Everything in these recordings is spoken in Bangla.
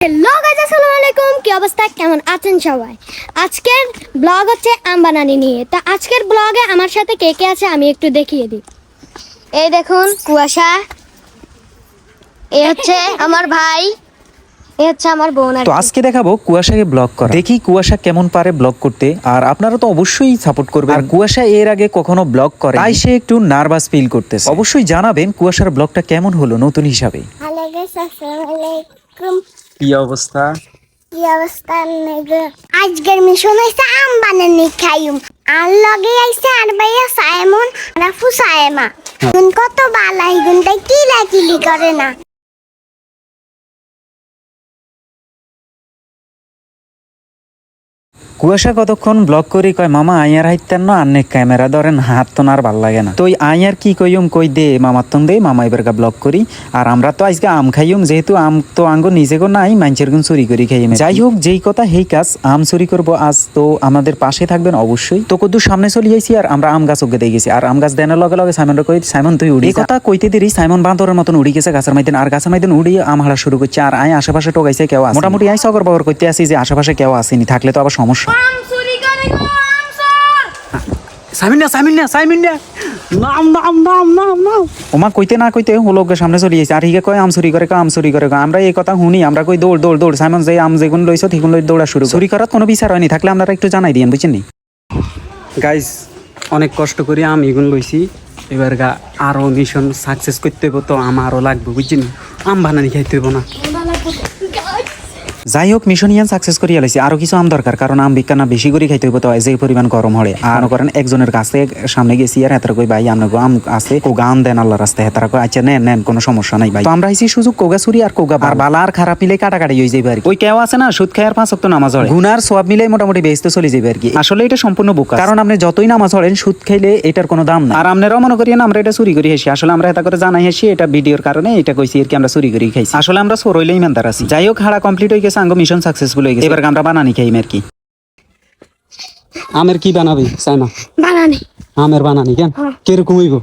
হ্যালো গাইজ আসসালামু আলাইকুম। কি অবস্থা? কেমন আছেন সবাই? আজকের ব্লগ হচ্ছে আম বানানি নিয়ে। তা আজকের ব্লগে আমার সাথে কে কে আছে আমি একটু দেখিয়ে দিই। এই দেখুন কুয়াশা। এই হচ্ছে আমার ভাই। এই হচ্ছে আমার বোন তো আজকে দেখাবো কুয়াশাকে ব্লগ করা। দেখি কুয়াশা কেমন পারে ব্লগ করতে। আর আপনারা তো অবশ্যই সাপোর্ট করবেন। আর কুয়াশা এর আগে কখনো ব্লগ করে তাই সে একটু নার্ভাস ফিল করতেছে। অবশ্যই জানাবেন কুয়াশার ব্লগটা কেমন হলো নতুন হিসাবে। হ্যালো গাইস আসসালামু আলাইকুম। কি অবস্থা? কি অবস্থা নেগো? আজকের মিশন হইছে আম বানানি খাইম। আর লগে আইছে আর ভাইয়া সাইমন রাফু সাইমা কত বালাই গুনটা কি লাগিলি করে না। কুয়াশা কতক্ষণ ব্লগ করি কয় মামা আইয়ার হাইতেন না অনেক ক্যামেরা ধরেন হাত তো আর ভালো লাগে না। তো আইয়ার কি কইম কই দে মামার তন দে মামা এবার ব্লক করি। আর আমরা তো আজকে আম খাইম যেহেতু আম তো আঙ্গ নিজে গো নাই মানুষের গুণ চুরি করি খাইম। যাই হোক যেই কথা হেই কাজ আম চুরি করব আজ তো আমাদের পাশে থাকবেন অবশ্যই। তো কদ্দু সামনে চলে আইছি আর আমরা আম গাছ ওকে দিয়ে গেছি। আর আম গাছ দেনের লগে লগে সাইমন কই সাইমন তুই উড়ি কথা কইতে দেরি সাইমন বান্দরের মতন উড়ি গেছে গাছের মাইদিন আর গাছের মাইদিন উড়ি আম হারা শুরু করছে। আর আই আশেপাশে টোকাইছে কেউ আছে মোটামুটি আই সগর বগর করতে আসি যে আশেপাশে কেউ আসেনি থাকলে তো আবার সমস্যা। সামিনা সামিনা সামিনা নাম নাম নাম নাম নাম ওমা কইতে না কইতে হলোকের সামনে চলে আর হিগে কয় আম চুরি করে আম চুরি করে। আমরা এই কথা শুনি আমরা কই দৌড় দৌড় দৌড়। সাইমন যে আম যেগুন লইছো ঠিকুন লই দৌড়া শুরু চুরি করার কোনো বিচার হয়নি। থাকলে আপনারা একটু জানাই দিয়েন বুঝছেন নি? গাইস অনেক কষ্ট করে আমি এগুন লইছি। এবার গা আরও মিশন সাকসেস করতে হইব তো আমার আরও লাগবে বুঝছেন আম বানানি খাইতে হইব না। যাই হোক মিশন ইয়ান সাকসেস করিয়া লাইছি আরও কিছু আম দরকার কারণ আম বিজ্ঞান বেশি করে খাইতে হইব তো যে পরিমাণ গরম হলে। আর করেন একজনের কাছে সামনে গেছি আর হেতারা কই ভাই আপনার আম আছে কোগা আম দেন আল্লাহ রাস্তায় হেতারা কই আচ্ছা নেন নেন কোনো সমস্যা নাই ভাই। তো আমরা আইছি সুযোগ কোগা চুরি আর কোগা আর বালা আর খারাপ মিলে কাটাকাটি হয়ে যাবে আর ওই কেউ আছে না সুদ খায় আর পাঁচ অক্ট নামাজ হয় গুনার সব মিলে মোটামুটি বেসতে চলে যাবে আর কি। আসলে এটা সম্পূর্ণ বোকা। কারণ আপনি যতই নামাজ হলেন সুদ খাইলে এটার কোনো দাম না আর আপনারাও মনে করি না আমরা এটা চুরি করি হেসি আসলে আমরা এটা করে জানাই হেসি এটা ভিডিওর কারণে এটা কইছি আর কি আমরা চুরি করি খাইছি। আসলে আমরা সরইলে ইমানদার আছি। যাই হোক হাড়া কমপ্লিট হয়ে গেছে আঙ্গ মিশন সাকসেসফুল হয়ে গেছে। এবার আমরা বানানি খাইম আর কি? আমের কি বানাবি সাইমা? বানানি। আমের বানানি কেন? কীরকম হইব?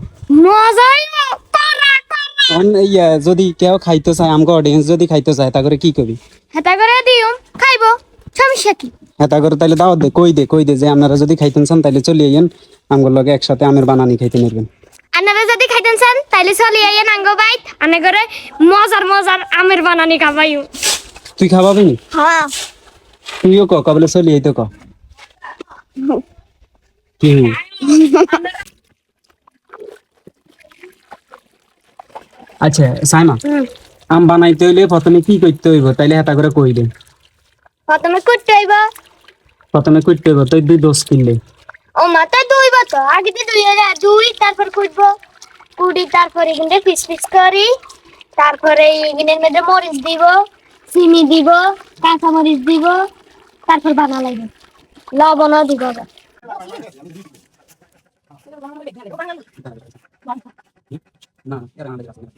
মজাই ইয়া যদি কেউ খাইতে চায় আমগো অডিয়েন্স যদি খাইতে চায় তা করে কি করবি হেতা করে দিও খাইবো সমস্যা কি? হ্যাঁ তা করে তাহলে দাওয়াত দে কই দে কই দে যে আপনারা যদি খাইতেন চান তাহলে চলে আইয়েন। আমগোর লগে একসাথে আমের বানানি খাইতে নেবেন আপনারা যদি খাইতেন চান তাইলে চলে আইয়েন আঙ্গো বাইত। আনে করে মজার মজার আমের বানানি খাবাইও তুই খাওয়াবি হ্যাঁ। তুইও ক কবলে চলি আইতো ক। কি? আচ্ছা সাইমা আম বানাইতে হইলে প্রথমে কি করতে হইব? তাইলে হেতা করে কই দে। প্রথমে কুটতে হইব। প্রথমে করতে হইব তুই দুই দোষ কিনলে। ও মাথা দুইব তো আগে তো দুই দুই তারপর কুটবো। কুড়ি তারপরে এখানে পিস পিস করি। তারপরে এখানের মধ্যে মরিচ দিব। চিনি দিব, কাঁচামরিচ দিব, তারপর বানা লাগবে লবণও দিব আমি না এর আগে যাস না।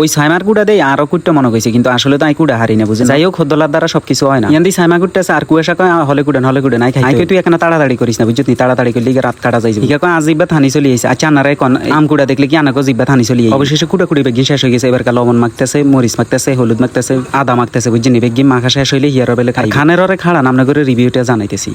ওই সাইমার কুড়া দেয় আরও কুটটা মনে কইছে কিন্তু আসলে তো আই কুড়া হারি না বুঝে যাই হোক খদ্দলার দ্বারা সবকিছু হয় না। ইয়ান্দি সাইমা কুটটা আছে আর কুয়াশা কয় হলে কুড়েন হলে কুড়েন আই খাই তুই এখানে তাড়াতাড়ি করিস না বুঝছিস তাড়াতাড়ি করলে রাত কাটা যাইছে ইকা কয় আজ জিব্বা থানি চলি আইছে। আচ্ছা আনারে কোন আম কুড়া দেখলে কি আনাকো জিব্বা থানি চলি আইছে। অবশেষে কুড়া কুড়ি বেগি শেষ হয়ে গেছে এবার কা লবণ মাখতেছে মরিচ মাখতেছে হলুদ মাখতেছে আদা মাখতেছে বুঝছিনি বেগি মাখা শেষ হইলে হিয়ার বেলে খাই খানের ওরে খাড়া নামনা করে রিভিউটা জানাইতেছি।